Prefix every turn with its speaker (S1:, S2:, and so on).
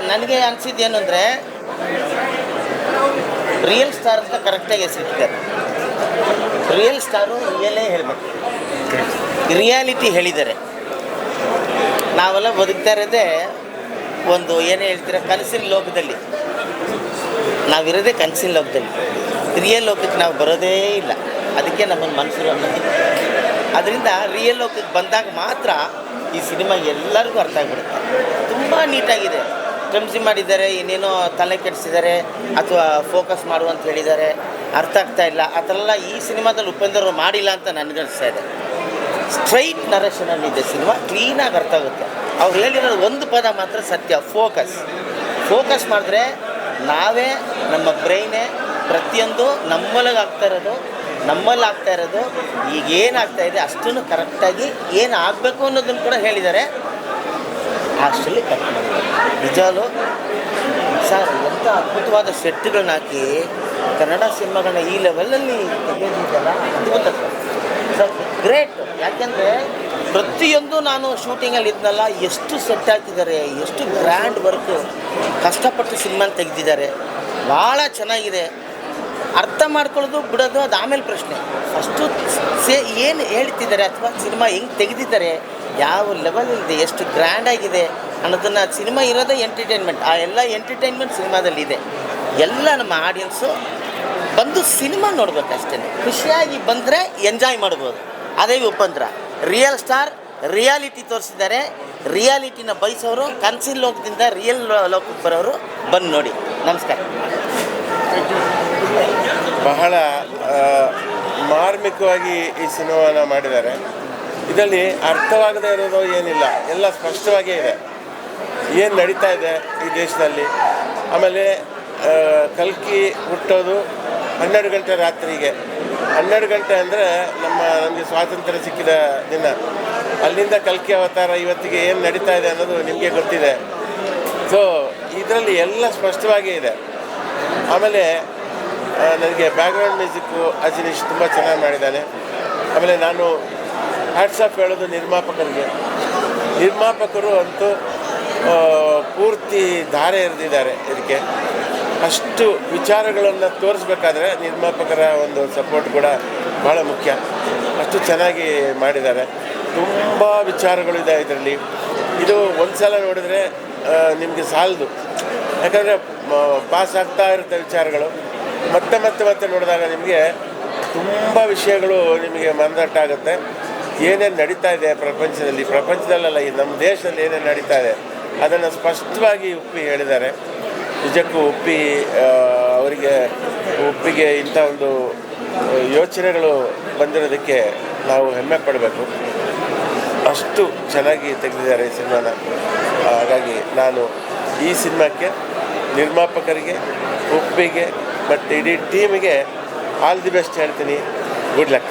S1: ನನಗೆ ಅನಿಸಿದ್ದೇನು ಅಂದರೆ real star ಅಂತ ಕರೆಕ್ಟಾಗಿ ಸಿಗ್ತಾರೆ ರಿಯಲ್ ಸ್ಟಾರು ರಿಯಲೇ ಹೇಳಬೇಕು. ರಿಯಾಲಿಟಿ ಹೇಳಿದ್ದಾರೆ. ನಾವೆಲ್ಲ ಬದುಕ್ತಾ ಇರೋದೇ ಒಂದು ಏನು ಹೇಳ್ತೀರ, ಕನಸಿನ ಲೋಕದಲ್ಲಿ. ನಾವಿರೋದೇ ಕನಸಿನ ಲೋಕದಲ್ಲಿ. ರಿಯಲ್ ಲೋಕಕ್ಕೆ ನಾವು ಬರೋದೇ ಇಲ್ಲ. ಅದಕ್ಕೆ ನಮ್ಮನ್ನು ಮನಸ್ಸು ಅನ್ನೋದು ಅದರಿಂದ ರಿಯಲ್ ಲೋಕಕ್ಕೆ ಬಂದಾಗ ಮಾತ್ರ ಈ ಸಿನಿಮಾ ಎಲ್ಲರಿಗೂ ಅರ್ಥ ಆಗಿಬಿಡುತ್ತೆ. ತುಂಬ ನೀಟಾಗಿದೆ ಕ್ಲಮ್ಸಿ ಮಾಡಿದ್ದಾರೆ ಇನ್ನೇನೋ ತಲೆ ಕೆಡಿಸಿದ್ದಾರೆ ಅಥವಾ ಫೋಕಸ್ ಮಾಡು ಅಂತ ಹೇಳಿದ್ದಾರೆ, ಅರ್ಥ ಆಗ್ತಾ ಇಲ್ಲ. ಆ ಥರ ಎಲ್ಲ ಈ ಸಿನಿಮಾದಲ್ಲಿ ಉಪೇಂದ್ರವ್ರು ಮಾಡಿಲ್ಲ ಅಂತ ನನಗನ್ನಿಸ್ತಾ ಇದೆ. ಸ್ಟ್ರೈಟ್ ನರೇಷನಲ್ಲಿದೆ ಸಿನಿಮಾ ಕ್ಲೀನಾಗಿ ಅರ್ಥ ಆಗುತ್ತೆ. ಅವ್ರು ಹೇಳಿರೋದು ಒಂದು ಪದ ಮಾತ್ರ ಸತ್ಯ ಫೋಕಸ್ ಫೋಕಸ್ ಮಾಡಿದ್ರೆ ನಾವೇ, ನಮ್ಮ ಬ್ರೈನೇ ಪ್ರತಿಯೊಂದು ನಮ್ಮೊಳಗೆ ಆಗ್ತಾ ಇರೋದು, ನಮ್ಮಲ್ಲಿ ಆಗ್ತಾ ಇರೋದು, ಈಗ ಏನಾಗ್ತಾ ಇದೆ ಅಷ್ಟನ್ನು ಕರೆಕ್ಟಾಗಿ ಏನು ಆಗಬೇಕು ಅನ್ನೋದನ್ನು ಕೂಡ ಹೇಳಿದ್ದಾರೆ. ಅಷ್ಟರಲ್ಲಿ ಕಟ್ ಮಾಡಿದ್ದಾರೆ ನಿಜಾಲು, ಸರ್ ಎಂಥ ಅದ್ಭುತವಾದ ಸೆಟ್ಗಳನ್ನ ಹಾಕಿ ಕನ್ನಡ ಸಿನಿಮಾಗಳನ್ನ ಈ ಲೆವೆಲಲ್ಲಿ ತೆಗೆದಿದ್ದಲ್ಲ ಅದ್ಭುತ. ಸರ್ ಗ್ರೇಟ್ ಯಾಕೆಂದರೆ ಪ್ರತಿಯೊಂದು ನಾನು ಶೂಟಿಂಗಲ್ಲಿ ಇದ್ನಲ್ಲ, ಎಷ್ಟು ಸೆಟ್ ಹಾಕಿದ್ದಾರೆ, ಎಷ್ಟು ಗ್ರ್ಯಾಂಡ್ ವರ್ಕ್ ಕಷ್ಟಪಟ್ಟು ಸಿನಿಮಾನ ತೆಗೆದಿದ್ದಾರೆ. ಭಾಳ ಚೆನ್ನಾಗಿದೆ. ಅರ್ಥ ಮಾಡ್ಕೊಳ್ಳೋದು, ಬಿಡೋದು ಅದು ಆಮೇಲೆ ಪ್ರಶ್ನೆ. ಅಷ್ಟು ಸೇ, ಏನು ಹೇಳ್ತಿದ್ದಾರೆ, ಅಥವಾ ಸಿನಿಮಾ ಹೆಂಗೆ ತೆಗೆದಿದ್ದಾರೆ ಯಾವ ಲೆವೆಲ್ ಇದೆ ಎಷ್ಟು ಗ್ರ್ಯಾಂಡ್ ಆಗಿದೆ ಅನ್ನೋದನ್ನು ಸಿನಿಮಾ ಇರೋದೇ ಎಂಟರ್ಟೈನ್ಮೆಂಟ್ ಆ ಎಲ್ಲ ಎಂಟರ್ಟೈನ್ಮೆಂಟ್ ಸಿನಿಮಾದಲ್ಲಿ ಇದೆ. ಎಲ್ಲ ನಮ್ಮ ಆಡಿಯನ್ಸು ಬಂದು ಸಿನಿಮಾ ನೋಡ್ಬೇಕಷ್ಟೇ. ಖುಷಿಯಾಗಿ ಬಂದರೆ ಎಂಜಾಯ್ ಮಾಡ್ಬೋದು. ಅದೇ ಉಪಂದ್ರ ರಿಯಲ್ ಸ್ಟಾರ್ ರಿಯಾಲಿಟಿ ತೋರಿಸಿದ್ದಾರೆ. ರಿಯಾಲಿಟಿನ ಬಯಸೋರು ಕನ್ಸಿನ ಲೋಕದಿಂದ ರಿಯಲ್ ಲೋಕಕ್ಕೆ ಬರೋರು ಬಂದು ನೋಡಿ. ನಮಸ್ಕಾರ.
S2: ಬಹಳ ಮಾರ್ಮಿಕವಾಗಿ ಈ ಸಿನಿಮಾನ ಮಾಡಿದ್ದಾರೆ. ಇದರಲ್ಲಿ ಅರ್ಥವಾಗದೇ ಇರೋದು ಏನಿಲ್ಲ. ಎಲ್ಲ ಸ್ಪಷ್ಟವಾಗೇ ಇದೆ. ಏನು ನಡೀತಾ ಇದೆ ಈ ದೇಶದಲ್ಲಿ? ಆಮೇಲೆ ಕಲ್ಕಿ ಹುಟ್ಟೋದು ಹನ್ನೆರಡು ಗಂಟೆ ರಾತ್ರಿಗೆ. ಹನ್ನೆರಡು ಗಂಟೆ ಅಂದರೆ ನಮ್ಮ, ನಮಗೆ ಸ್ವಾತಂತ್ರ್ಯ ಸಿಕ್ಕಿದ ದಿನ. ಅಲ್ಲಿಂದ ಕಲ್ಕಿ ಅವತಾರ ಇವತ್ತಿಗೆ ಏನು ನಡೀತಾ ಇದೆ ಅನ್ನೋದು ನಿಮಗೆ ಗೊತ್ತಿದೆ. ಸೊ ಇದರಲ್ಲಿ ಎಲ್ಲ ಸ್ಪಷ್ಟವಾಗೇ ಇದೆ. ಆಮೇಲೆ ನನಗೆ ಬ್ಯಾಕ್ಗ್ರೌಂಡ್ ಮ್ಯೂಸಿಕ್ಕು ಅಜಿನೀಶ್ ತುಂಬ ಚೆನ್ನಾಗಿ ಮಾಡಿದ್ದಾನೆ. ಆಮೇಲೆ ನಾನು ಆಫ್ ಹೇಳೋದು ನಿರ್ಮಾಪಕರಿಗೆ. ನಿರ್ಮಾಪಕರು ಅಂತೂ ಪೂರ್ತಿ ಧಾರೆ ಎರೆದಿದ್ದಾರೆ ಇದಕ್ಕೆ. ಅಷ್ಟು ವಿಚಾರಗಳನ್ನು ತೋರಿಸ್ಬೇಕಾದ್ರೆ ನಿರ್ಮಾಪಕರ ಒಂದು ಸಪೋರ್ಟ್ ಕೂಡ ಭಾಳ ಮುಖ್ಯ. ಅಷ್ಟು ಚೆನ್ನಾಗಿ ಮಾಡಿದ್ದಾರೆ. ತುಂಬ ವಿಚಾರಗಳಿದೆ ಇದರಲ್ಲಿ. ಇದು ಒಂದು ಸಲ ನೋಡಿದರೆ ನಿಮಗೆ ಸಾಲದು. ಯಾಕಂದರೆ ಪಾಸ್ ಆಗ್ತಾ ಇರುತ್ತೆ ವಿಚಾರಗಳು. ಮತ್ತೆ ಮತ್ತೆ ಮತ್ತೆ ನೋಡಿದಾಗ ನಿಮಗೆ ತುಂಬ ವಿಷಯಗಳು ನಿಮಗೆ ಮನದಟ್ಟಾಗುತ್ತೆ. ಏನೇನು ನಡೀತಾ ಇದೆ ಪ್ರಪಂಚದಲ್ಲಿ? ಪ್ರಪಂಚದಲ್ಲಲ್ಲ, ಈ ನಮ್ಮ ದೇಶದಲ್ಲಿ ಏನೇನು ನಡೀತಾ ಇದೆ? ಅದನ್ನು ಸ್ಪಷ್ಟವಾಗಿ ಉಪ್ಪಿ ಹೇಳಿದ್ದಾರೆ. ನಿಜಕ್ಕೂ ಉಪ್ಪಿ ಅವರಿಗೆ ಉಪ್ಪಿಗೆ ಇಂಥ ಒಂದು ಯೋಚನೆಗಳು ಬಂದಿರೋದಕ್ಕೆ ನಾವು ಹೆಮ್ಮೆ ಪಡಬೇಕು. ಅಷ್ಟು ಚೆನ್ನಾಗಿ ತೆಗೆದಿದ್ದಾರೆ ಈ ಸಿನಿಮಾನ. ಹಾಗಾಗಿ ನಾನು ಈ ಸಿನಿಮಾಕ್ಕೆ, ನಿರ್ಮಾಪಕರಿಗೆ, ಉಪ್ಪಿಗೆ, ಮತ್ತು ಇಡೀ ಟೀಮಿಗೆ ಆಲ್ ದಿ ಬೆಸ್ಟ್ ಹೇಳ್ತೀನಿ. Good luck